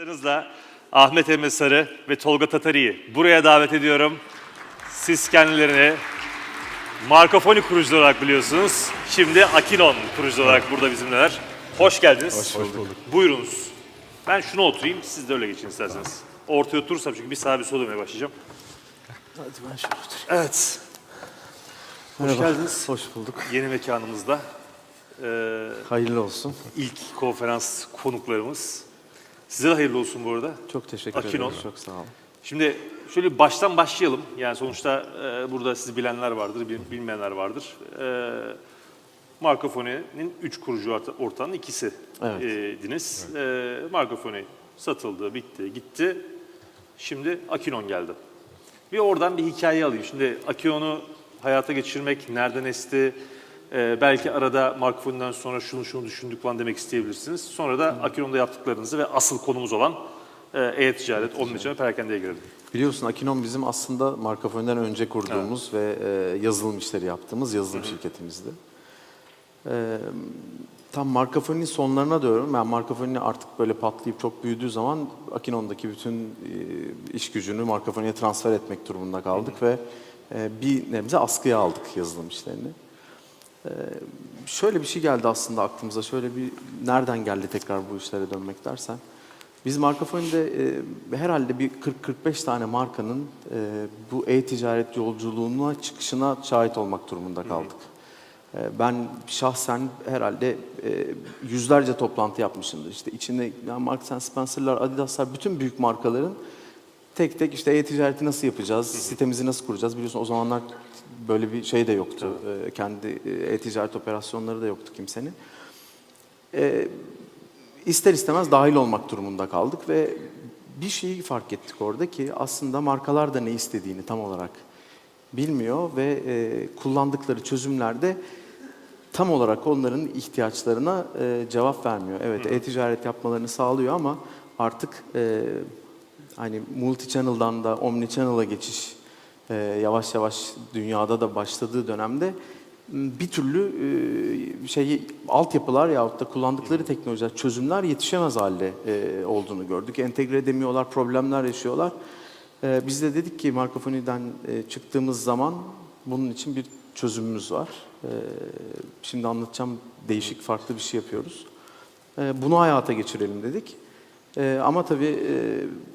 Aranızda Ahmet Emre Sarı ve Tolga Tatari'yi buraya davet ediyorum. Siz kendilerini Markofoni kurucuları olarak biliyorsunuz. Şimdi Akinon kurucuları olarak burada bizimleler. Hoş geldiniz. Hoş bulduk. Buyurunuz. Ben şuna oturayım, siz de öyle geçin isterseniz. Ortaya oturursam çünkü bir sağa bir sola dönmeye başlayacağım. Hadi ben şöyle oturayım. Evet. Hoş Merhaba, geldiniz. Hoş bulduk. Yeni mekanımızda. Ee, Hayırlı olsun. ilk konferans konuklarımız. Size de hayırlı olsun bu arada. Çok teşekkür Akinon. ederim. Çok sağ olun. Şimdi şöyle baştan başlayalım. Yani sonuçta e, burada sizi bilenler vardır, bil- bilmeyenler vardır. E, Markofoni'nin üç kurucu orta- ortağının ikisi Evet. e, diniz. E, Markofoni satıldı, bitti, gitti. Şimdi Akinon geldi. Bir oradan bir hikaye alayım. Şimdi Akion'u hayata geçirmek nereden esti? E, belki arada Markofoni'den sonra şunu şunu düşündük falan demek isteyebilirsiniz. Sonra da Akion'da yaptıklarınızı ve asıl konumuz olan e, e-ticaret, onun için perakendeye girelim. Biliyorsun Akinon bizim aslında Markafon'dan önce kurduğumuz ve e, yazılım işleri yaptığımız yazılım şirketimizdi. E, tam Markafon'un sonlarına doğru, yani Markafon'un artık böyle patlayıp çok büyüdüğü zaman Akinon'daki bütün e, iş gücünü Markafon'a transfer etmek durumunda kaldık ve e, bir nebze askıya aldık yazılım işlerini. Şöyle bir şey geldi aslında aklımıza. Şöyle bir nereden geldi tekrar bu işlere dönmek dersen. Biz Markafoni'de e, herhalde bir 40-45 tane markanın e, bu e-ticaret yolculuğuna çıkışına şahit olmak durumunda kaldık. E, ben şahsen herhalde e, yüzlerce toplantı yapmışımdır. İşte içinde yani Marks Spencer'lar, Adidas'lar bütün büyük markaların tek tek işte e-ticareti nasıl yapacağız, sitemizi nasıl kuracağız biliyorsun o zamanlar böyle bir şey de yoktu. E, kendi e, e-ticaret operasyonları da yoktu kimsenin. E, ister istemez dahil olmak durumunda kaldık ve bir şeyi fark ettik orada ki aslında markalar da ne istediğini tam olarak bilmiyor ve e, kullandıkları çözümlerde tam olarak onların ihtiyaçlarına e, cevap vermiyor. Evet e-ticaret yapmalarını sağlıyor ama artık e, hani multi-channel'dan da omni-channel'a geçiş e, yavaş yavaş dünyada da başladığı dönemde bir türlü e, şeyi altyapılar yahut da kullandıkları teknolojiler, çözümler yetişemez halde e, olduğunu gördük. Entegre edemiyorlar, problemler yaşıyorlar. E, biz de dedik ki Markofoni'den e, çıktığımız zaman bunun için bir çözümümüz var. E, şimdi anlatacağım değişik farklı bir şey yapıyoruz. E, bunu hayata geçirelim dedik. E, ama tabii e,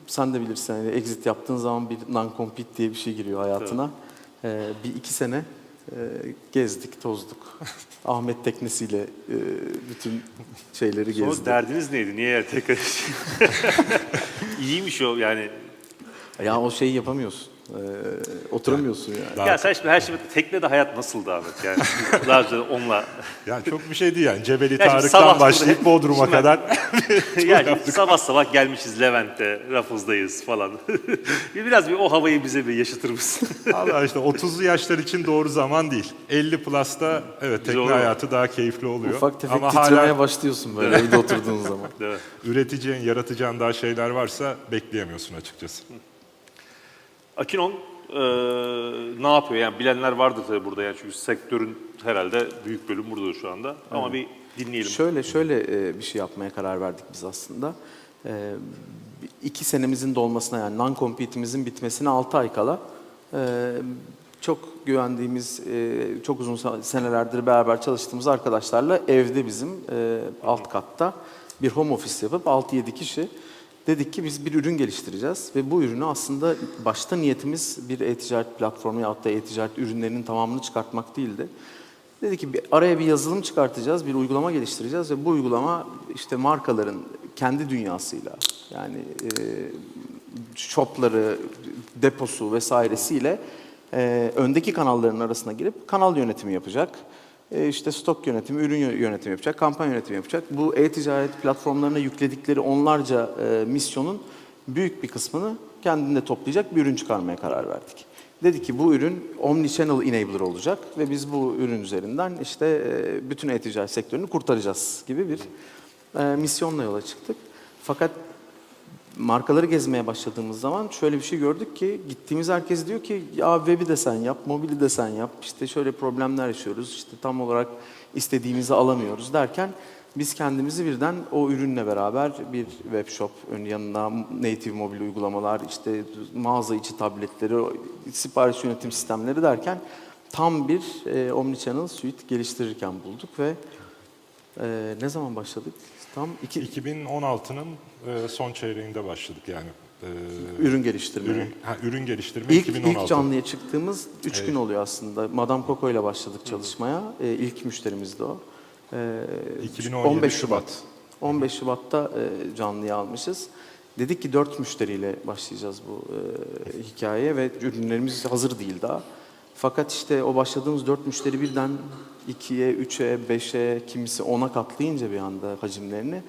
sen de bilirsin hani exit yaptığın zaman bir non-compete diye bir şey giriyor hayatına. E, bir iki sene e, gezdik, tozduk. Ahmet teknesiyle e, bütün şeyleri Sonra gezdik. derdiniz neydi? Niye tekrar? İyiymiş o yani. Ya o şeyi yapamıyorsun. E, oturamıyorsun yani. Ya sen şimdi her şey teknede hayat nasıldı Ahmet yani? Daha önce onunla. Ya çok bir şey değil yani. Cebeli Ya şimdi sabah Tarık'tan başlayıp Bodrum'a kadar. ya şimdi sabah sabah gelmişiz Levent'te, Rafız'dayız falan. Bir Biraz bir o havayı bize bir yaşatır mısın? Allah işte 30'lu yaşlar için doğru zaman değil. 50 plus'ta evet tekne olur. hayatı daha keyifli oluyor. Ufak tefek Ama titremeye hala başlıyorsun böyle evde oturduğun zaman. Üreteceğin, yaratacağın daha şeyler varsa bekleyemiyorsun açıkçası. Akinon eee, ne yapıyor? Yani bilenler vardır tabii burada yani çünkü sektörün herhalde büyük bölüm burada şu anda. Ama bir dinleyelim. Şöyle şöyle e, bir şey yapmaya karar verdik biz aslında. E, iki senemizin dolmasına yani non-compete'imizin bitmesine 6 ay kala e, çok güvendiğimiz, e, çok uzun senelerdir beraber çalıştığımız arkadaşlarla evde bizim e, alt katta bir home office yapıp 6-7 kişi dedik ki biz bir ürün geliştireceğiz ve bu ürünü aslında başta niyetimiz bir e-ticaret platformu yahut da e-ticaret ürünlerinin tamamını çıkartmak değildi. Dedi ki bir araya bir yazılım çıkartacağız, bir uygulama geliştireceğiz ve bu uygulama işte markaların kendi dünyasıyla yani e, shopları, deposu vesairesiyle e, öndeki kanalların arasına girip kanal yönetimi yapacak. E, işte stok yönetimi, ürün yö- yönetimi yapacak, kampanya yönetimi yapacak. Bu e-ticaret platformlarına yükledikleri onlarca e, misyonun büyük bir kısmını kendinde toplayacak bir ürün çıkarmaya karar verdik. Dedi ki bu ürün omnichannel enabler olacak ve biz bu ürün üzerinden işte e, bütün e-ticaret sektörünü kurtaracağız gibi bir misyonla yola çıktık. Fakat markaları gezmeye başladığımız zaman şöyle bir şey gördük ki gittiğimiz herkes diyor ki ya web'i de sen yap, mobili de sen yap. İşte şöyle problemler yaşıyoruz. işte tam olarak istediğimizi alamıyoruz derken Biz kendimizi birden o ürünle beraber bir web shop, ön yanına native mobil uygulamalar, işte mağaza içi tabletleri, sipariş yönetim sistemleri derken tam bir e, omnichannel suite geliştirirken bulduk ve e, ne zaman başladık? Tam iki 2016'nın e, son çeyreğinde başladık yani. E, ürün geliştirmeye. ürün, ha, ürün geliştirme İlk, 2016. ilk canlıya çıktığımız 3 Evet. gün oluyor aslında. Madame Coco ile başladık çalışmaya. Ee, ilk müşterimiz de o. Ee, 2017 15 Şubat. Şubat. 15 Şubat'ta e, canlıya almışız. Dedik ki 4 müşteriyle başlayacağız bu e, hikayeye ve ürünlerimiz hazır değil daha. Fakat işte o başladığımız 4 müşteri birden 2'ye, 3'e, 5'e, kimisi 10'a katlayınca bir anda hacimlerini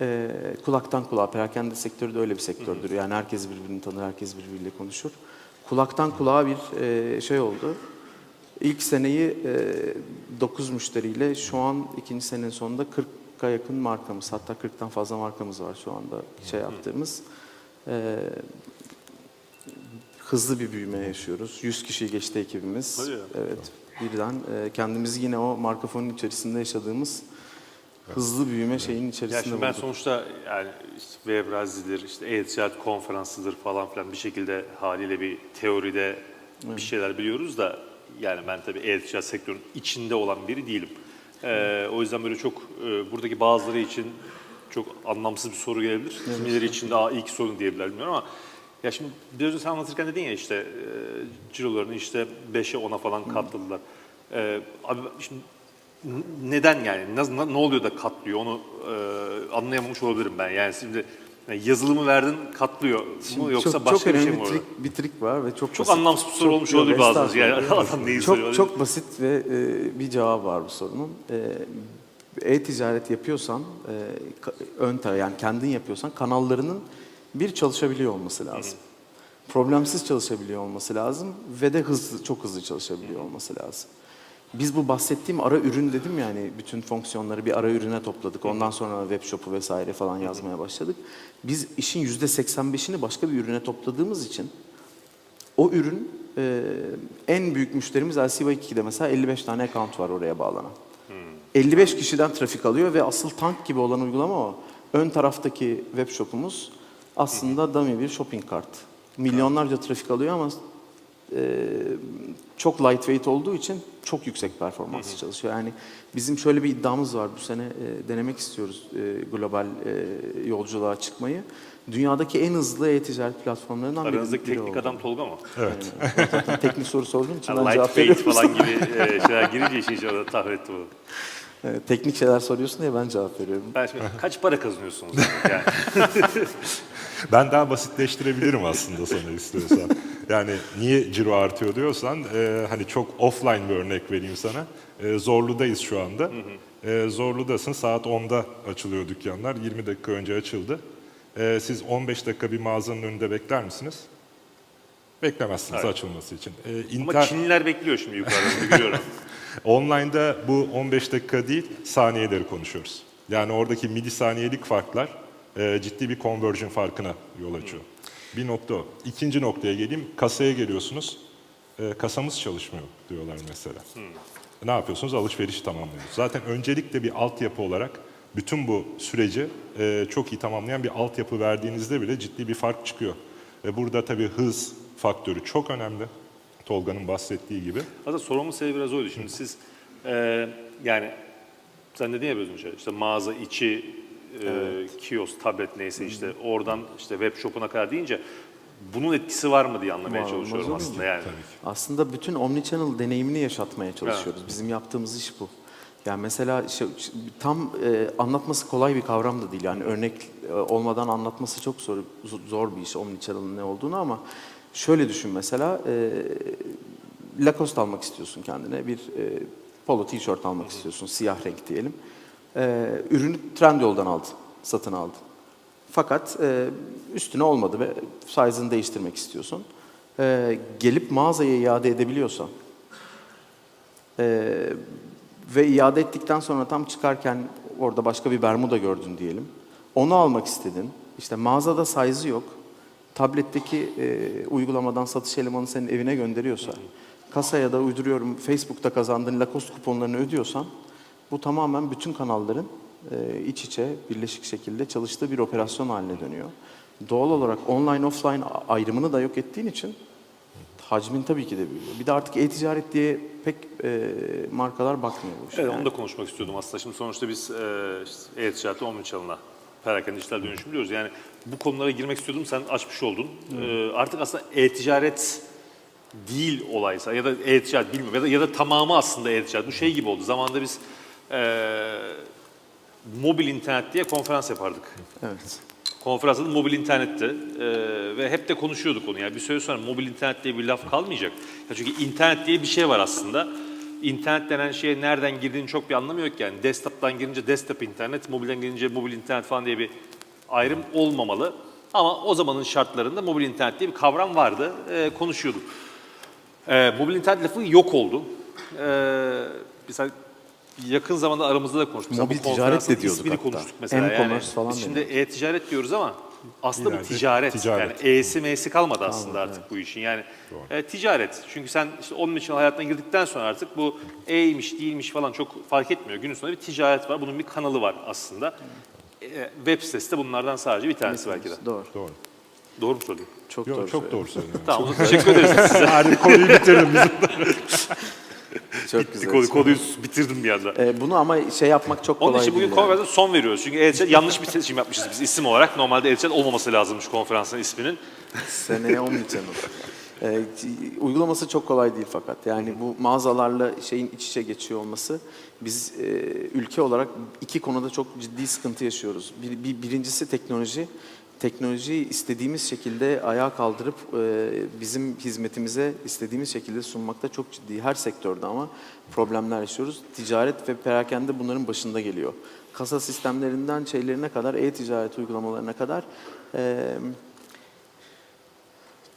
ee, kulaktan kulağa, perakende sektörü de öyle bir sektördür. Yani herkes birbirini tanır, herkes birbiriyle konuşur. Kulaktan kulağa bir e, şey oldu. İlk seneyi e, 9 müşteriyle şu an ikinci senenin sonunda 40'a yakın markamız, hatta 40'tan fazla markamız var şu anda şey yaptığımız. Ee, hızlı bir büyüme yaşıyoruz. 100 kişiyi geçti ekibimiz. Ya. Evet. Birden e, kendimizi yine o marka fonun içerisinde yaşadığımız hızlı büyüme şeyin Ya içerisinde şimdi ben bulduk. sonuçta yani işte Webrazi'dir, işte e-ticaret konferansıdır falan filan bir şekilde haliyle bir teoride bir şeyler biliyoruz da yani ben tabii e-ticaret sektörünün içinde olan biri değilim. Ee, o yüzden böyle çok e, buradaki bazıları için çok anlamsız bir soru gelebilir. Kimileri için daha iyi ki sorun diyebilirler bilmiyorum ama ya şimdi biraz önce sen anlatırken dedin ya işte e, cirolarını işte 5'e 10'a falan katladılar. Ee, abi şimdi Neden yani? Na- ne oluyor da katlıyor? Onu e, anlayamamış olabilirim ben. Yani şimdi yani yazılımı verdin katlıyor mu yoksa çok, başka çok bir şey önemli mi bir orada? trik, bir trik var ve çok Çok basit. anlamsız bir soru olmuş Yok, olabilir bazen. estağfurullah. Yani adam neyi soruyor? Çok, çok basit ve e, bir cevap var bu sorunun. E, E-ticaret yapıyorsan, e, ka- ön tara yani kendin yapıyorsan kanallarının bir çalışabiliyor olması lazım. Problemsiz çalışabiliyor olması lazım ve de hızlı, çok hızlı çalışabiliyor olması lazım. Biz bu bahsettiğim ara ürün dedim yani bütün fonksiyonları bir ara ürüne topladık. Ondan sonra web shop'u vesaire falan yazmaya başladık. Biz işin yüzde 85'ini başka bir ürüne topladığımız için o ürün e, en büyük müşterimiz LCY2'de mesela 55 tane account var oraya bağlanan. 55 kişiden trafik alıyor ve asıl tank gibi olan uygulama o. Ön taraftaki web shop'umuz aslında dummy bir shopping cart. Milyonlarca trafik alıyor ama e, çok lightweight olduğu için çok yüksek performanslı çalışıyor. Yani bizim şöyle bir iddiamız var bu sene e, denemek istiyoruz e, global e, yolculuğa çıkmayı. Dünyadaki en hızlı e-ticaret platformlarından biri. Aranızdaki biri teknik oldu. adam Tolga mı? Evet. Zaten teknik soru sorduğun için Yani ben cevap lightweight veriyorum. falan gibi e, şeyler girince işin içine tahmin ettim onu. Evet, teknik şeyler soruyorsun diye ben cevap veriyorum. Ben şimdi kaç para kazanıyorsunuz? yani? Ben daha basitleştirebilirim aslında sana istiyorsan. Yani niye ciro artıyor diyorsan, e, hani çok offline bir örnek vereyim sana. E, Zorlu'dayız şu anda. E, Zorlu'dasın, saat 10'da açılıyor dükkanlar. 20 dakika önce açıldı. E, siz 15 dakika bir mağazanın önünde bekler misiniz? Beklemezsiniz Evet. açılması için. E, Ama inter- Çinliler bekliyor şimdi yukarıda görüyorum. Online'da bu 15 dakika değil, saniyeleri konuşuyoruz. Yani oradaki milisaniyelik farklar e, ciddi bir conversion farkına yol açıyor. Bir nokta o. İkinci noktaya geleyim. Kasaya geliyorsunuz. E, kasamız çalışmıyor diyorlar mesela. Ne yapıyorsunuz? Alışverişi tamamlıyorsunuz. Zaten öncelikle bir altyapı olarak bütün bu süreci e, çok iyi tamamlayan bir altyapı verdiğinizde bile ciddi bir fark çıkıyor. Ve burada tabii hız faktörü çok önemli. Tolga'nın bahsettiği gibi. Aslında sorumun sebebi biraz oydu. Şimdi siz e, yani sen dedin ya biraz önce işte mağaza içi e, kiosk, tablet neyse işte oradan işte web shop'una kadar deyince bunun etkisi var mı diye anlamaya Var, çalışıyorum aslında yani. Aslında bütün omnichannel deneyimini yaşatmaya çalışıyoruz. Bizim yaptığımız iş bu. Yani mesela şey- tam e, anlatması kolay bir kavram da değil. Yani örnek e, olmadan anlatması çok zor zor bir iş omnichannel'ın ne olduğunu ama şöyle düşün mesela e, Lacoste almak istiyorsun kendine bir e, polo tişört almak istiyorsun siyah renk diyelim. E, ürünü Trendyol'dan aldın, satın aldın. Fakat e, üstüne olmadı ve size'ını değiştirmek istiyorsun. E, gelip mağazaya iade edebiliyorsan e, ve iade ettikten sonra tam çıkarken orada başka bir bermuda gördün diyelim. Onu almak istedin. İşte mağazada size'ı yok. Tabletteki e, uygulamadan satış elemanı senin evine gönderiyorsa, kasaya da uyduruyorum Facebook'ta kazandığın Lacoste kuponlarını ödüyorsan Bu tamamen bütün kanalların e, iç içe, birleşik şekilde çalıştığı bir operasyon haline dönüyor. Doğal olarak online offline ayrımını da yok ettiğin için hacmin tabii ki de büyüyor. Bir de artık e-ticaret diye pek e, markalar bakmıyor bu işe. Evet yani. onu da konuşmak istiyordum aslında. Şimdi sonuçta biz e, e-ticareti omnichannel'a perakende dijital dönüşüm diyoruz. Yani bu konulara girmek istiyordum sen açmış oldun. E, artık aslında e-ticaret değil olaysa ya da e-ticaret bilmiyorum ya da, ya da tamamı aslında e-ticaret. Bu şey gibi oldu. Zamanında biz e, mobil internet diye konferans yapardık. Evet. Konferans adı mobil internetti Ee, ve hep de konuşuyorduk onu. Yani bir süre sonra mobil internet diye bir laf kalmayacak. Ya çünkü internet diye bir şey var aslında. İnternet denen şeye nereden girdiğini çok bir anlamı yok yani. Desktop'tan girince desktop internet, mobilden girince mobil internet falan diye bir ayrım olmamalı. Ama o zamanın şartlarında mobil internet diye bir kavram vardı. Ee, konuşuyorduk. Ee, mobil internet lafı yok oldu. Ee, mesela yakın zamanda aramızda da konuştuk. Mesela Mobil bu ticaret konferansın de diyorduk ismini hatta. konuştuk mesela. M-commerce yani. falan Biz şimdi e-ticaret diyoruz ama aslında bu İleride ticaret. ticaret. Yani e'si m'si kalmadı aslında artık bu işin. Yani e, ticaret. Çünkü sen işte onun için hayatına girdikten sonra artık bu e'ymiş değilmiş falan çok fark etmiyor. Günün sonunda bir ticaret var. Bunun bir kanalı var aslında. E, web sitesi de bunlardan sadece bir tanesi belki de. Doğru. Doğru. Doğru mu söyledim? Çok Yok, doğru. çok söylüyorsun. doğru söylüyorsun. Tamam o zaman teşekkür ederiz size. Hadi konuyu bitirdim Çok güzel. Konuyu, konuyu bitirdim bir anda. E, bunu ama şey yapmak çok kolay Onun için bugün değil. yani. konferansa son veriyoruz. Çünkü e yanlış bir seçim yapmışız biz isim olarak. Normalde e olmaması lazımmış konferansın isminin. Seneye Omnichannel. Ee, c- uygulaması çok kolay değil fakat. Yani bu mağazalarla şeyin iç içe geçiyor olması biz e, ülke olarak iki konuda çok ciddi sıkıntı yaşıyoruz. Bir, bir- birincisi teknoloji. Teknolojiyi istediğimiz şekilde ayağa kaldırıp e, bizim hizmetimize istediğimiz şekilde sunmakta çok ciddi her sektörde ama problemler yaşıyoruz. Ticaret ve perakende bunların başında geliyor. Kasa sistemlerinden şeylerine kadar, e-ticaret uygulamalarına kadar e,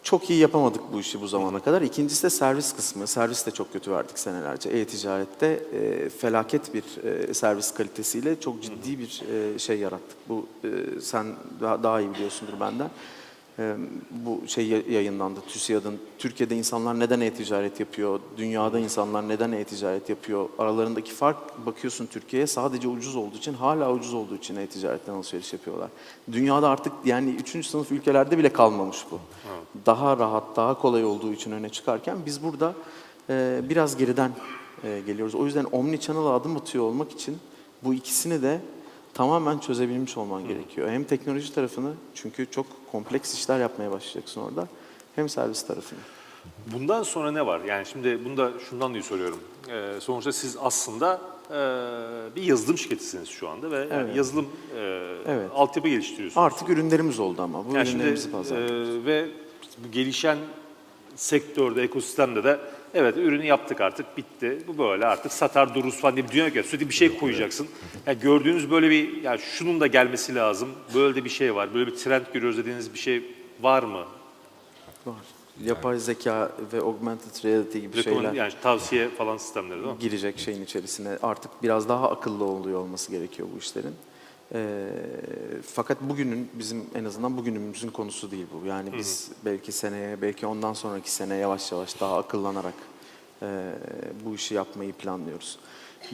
çok iyi yapamadık bu işi bu zamana kadar. İkincisi de servis kısmı. Servis de çok kötü verdik senelerce. E-ticarette e, felaket bir e, servis kalitesiyle çok ciddi bir e, şey yarattık. Bu e, sen daha, daha iyi biliyorsundur benden. E, bu şey ya- yayınlandı TÜSİAD'ın. Türkiye'de insanlar neden e-ticaret yapıyor? Dünyada insanlar neden e-ticaret yapıyor? Aralarındaki fark bakıyorsun Türkiye'ye sadece ucuz olduğu için hala ucuz olduğu için e-ticaretten alışveriş yapıyorlar. Dünyada artık yani üçüncü sınıf ülkelerde bile kalmamış bu. Daha rahat, daha kolay olduğu için öne çıkarken biz burada e, biraz geriden e, geliyoruz. O yüzden omnichannel'a adım atıyor olmak için bu ikisini de tamamen çözebilmiş olman gerekiyor. Hem teknoloji tarafını çünkü çok kompleks işler yapmaya başlayacaksın orada hem servis tarafını. Bundan sonra ne var? Yani şimdi bunu da şundan diye soruyorum. Ee, sonuçta siz aslında e, bir yazılım şirketisiniz şu anda ve yani Evet. yazılım e, Evet. altyapı geliştiriyorsunuz. Artık ürünlerimiz oldu ama bu Yani ürünlerimizi pazarlıyoruz. e, ve gelişen sektörde, ekosistemde de evet ürünü yaptık artık bitti. Bu böyle artık satar dururuz falan diye bir dünya yok. Sürekli bir şey koyacaksın. Yani gördüğünüz böyle bir yani şunun da gelmesi lazım. Böyle de bir şey var. Böyle bir trend görüyoruz dediğiniz bir şey var mı? Var. Yapay zeka ve augmented reality gibi Rekomend- şeyler yani tavsiye falan sistemleri değil mi? girecek şeyin içerisine. Artık biraz daha akıllı oluyor olması gerekiyor bu işlerin. Ee, fakat bugünün bizim en azından bugünümüzün konusu değil bu. Yani biz belki seneye, belki ondan sonraki sene yavaş yavaş daha akıllanarak e, bu işi yapmayı planlıyoruz.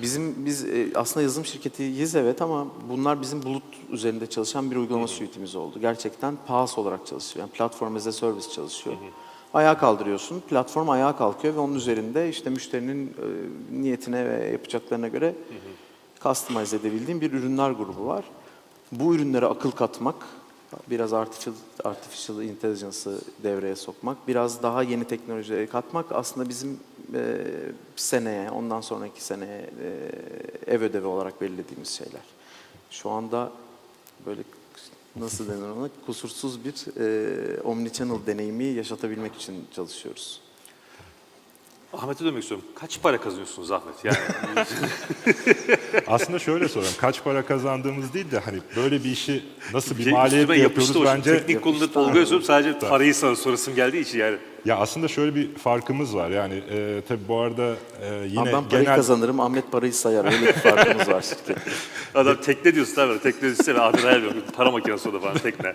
Bizim biz e, aslında yazılım şirketiyiz evet ama bunlar bizim bulut üzerinde çalışan bir uygulama suite'imiz oldu. Gerçekten PaaS olarak çalışıyor. Yani platform as a service çalışıyor. Ayağa kaldırıyorsun, platform ayağa kalkıyor ve onun üzerinde işte müşterinin e, niyetine ve yapacaklarına göre customize edebildiğim bir ürünler grubu var. Bu ürünlere akıl katmak, biraz artificial, artificial intelligence'ı devreye sokmak, biraz daha yeni teknolojileri katmak aslında bizim e, seneye, ondan sonraki seneye e, ev ödevi olarak belirlediğimiz şeyler. Şu anda böyle nasıl denir ona kusursuz bir e, omnichannel deneyimi yaşatabilmek için çalışıyoruz. Ahmet'e dönmek istiyorum. Kaç para kazanıyorsunuz Ahmet? Yani Aslında şöyle sorayım. Kaç para kazandığımız değil de hani böyle bir işi nasıl bir maliyet yapıyoruz o bence. Teknik konuda Tolga'ya sorup sadece parayı sana sorasım geldiği için yani. Ya aslında şöyle bir farkımız var. Yani e, tabii bu arada e, yine Ama ben parayı genel kazanırım, Ahmet parayı sayar. Öyle bir farkımız var şirkette. Adam tekne diyorsun tabii. Tekne diyorsun. Ahmet hayal yok. Para makinesi o da falan tekne.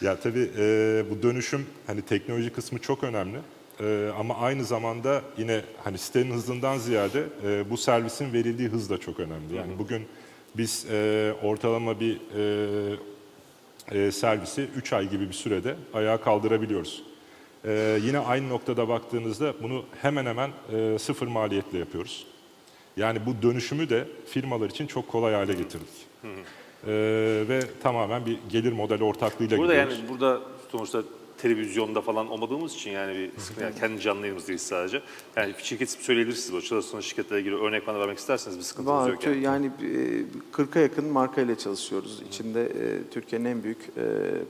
Ya tabii e, bu dönüşüm hani teknoloji kısmı çok önemli. Ee, ama aynı zamanda yine hani sitenin hızından ziyade e, bu servisin verildiği hız da çok önemli. Yani bugün biz e, ortalama bir e, e, servisi 3 ay gibi bir sürede ayağa kaldırabiliyoruz. E, yine aynı noktada baktığınızda bunu hemen hemen e, sıfır maliyetle yapıyoruz. Yani bu dönüşümü de firmalar için çok kolay hale getirdik. E, ve tamamen bir gelir modeli ortaklığıyla Burada gidiyoruz. yani burada sonuçta televizyonda falan olmadığımız için yani bir sıkıntı yani kendi canlı yayınımız değil sadece. Yani şirket ismi söyleyebilirsiniz. Bu çalıştığınız şirketlere ilgili örnek bana vermek isterseniz bir sıkıntımız Var. yok yani. Yani e, 40'a yakın marka ile çalışıyoruz. İçinde e, Türkiye'nin en büyük e,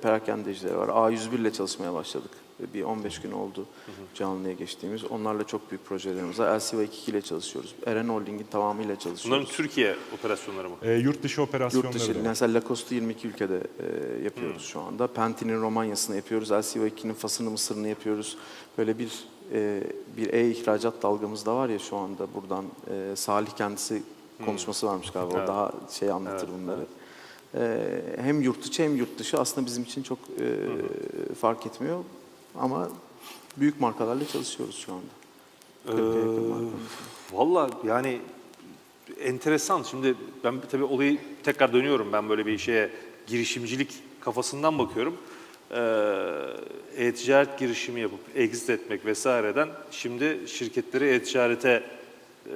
perakendecileri var. A101 ile çalışmaya başladık. Bir 15 gün oldu canlıya geçtiğimiz. Onlarla çok büyük projelerimiz var. LCV2 ile çalışıyoruz. Eren Holding'in tamamıyla çalışıyoruz. Bunların Türkiye operasyonları mı? E, yurt dışı operasyonları Yurt dışı, da var. mesela Lacoste'u 22 ülkede e, yapıyoruz şu anda. Penti'nin Romanya'sını yapıyoruz. LCV2'nin Fas'ını, Mısır'ını yapıyoruz. Böyle bir e, bir e-ihracat dalgamız da var ya şu anda buradan. E, Salih kendisi konuşması varmış galiba. O Evet. daha şey anlatır bunları. E, hem yurt içi hem yurt dışı aslında bizim için çok e, fark etmiyor. Ama büyük markalarla çalışıyoruz şu anda. 40'a yakın markamız var. Valla yani enteresan. Şimdi ben tabii olayı tekrar dönüyorum. Ben böyle bir şeye girişimcilik kafasından bakıyorum. Ee, e-ticaret girişimi yapıp exit etmek vesaireden şimdi şirketleri e-ticarete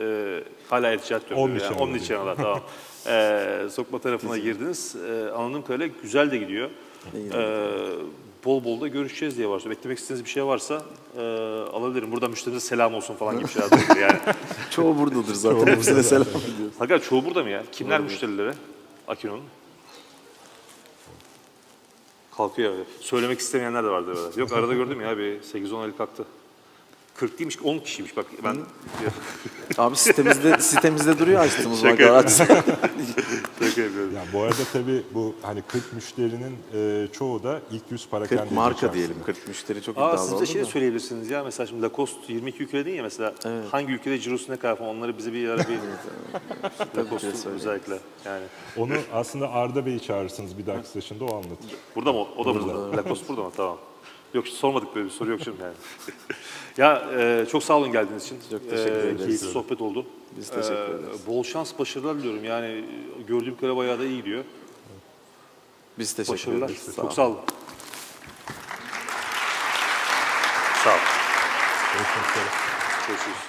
e, hala e-ticaret diyorum. Omnichannel Yani, Omnichannel'a tamam. Ee, sokma tarafına girdiniz. Ee, anladığım kadarıyla güzel de gidiyor. Ee, bol bol da görüşeceğiz diye var. Eklemek istediğiniz bir şey varsa e, alabilirim. Burada müşterimize selam olsun falan gibi şeyler de yani. Çoğu buradadır zaten. Hepsine selam ediyoruz. Hakikaten çoğu burada mı ya? Kimler müşterileri Akino'nun? Kalkıyor öyle. Söylemek istemeyenler de vardı böyle. Yok arada gördüm ya bir 8-10 el kalktı. 40 değilmiş 10 kişiymiş bak ben Abi sitemizde sitemizde duruyor açtığımız Şaka markalar. şaka yapıyorum. Yani bu arada tabii bu hani 40 müşterinin e, çoğu da ilk 100 parakende 40 marka içerisinde. diyelim. 40 müşteri çok Aa iddialı siz de oldu şey da. söyleyebilirsiniz ya mesela şimdi Lacoste 22 ülkede değil ya mesela hangi ülkede cirosu ne kadar falan onları bize bir ara bir söyleyeyim. özellikle yani. Onu aslında Arda Bey'i çağırırsınız bir dahaki session'da o anlatır. Burada mı? O da burada. Lacoste burada mı? Tamam. Yok sormadık böyle bir soru yok şimdi yani. ya e, çok sağ olun geldiğiniz için. Çok teşekkür E, ederiz. Keyifli sohbet oldu. Biz teşekkür E, ederiz. Bol şans, başarılar diliyorum. Yani gördüğüm kadarıyla bayağı da iyi gidiyor. Biz teşekkür Başarılar. ederiz. Sağ Çok sağ olun. Sağ olun. Görüşmek üzere. Görüşürüz.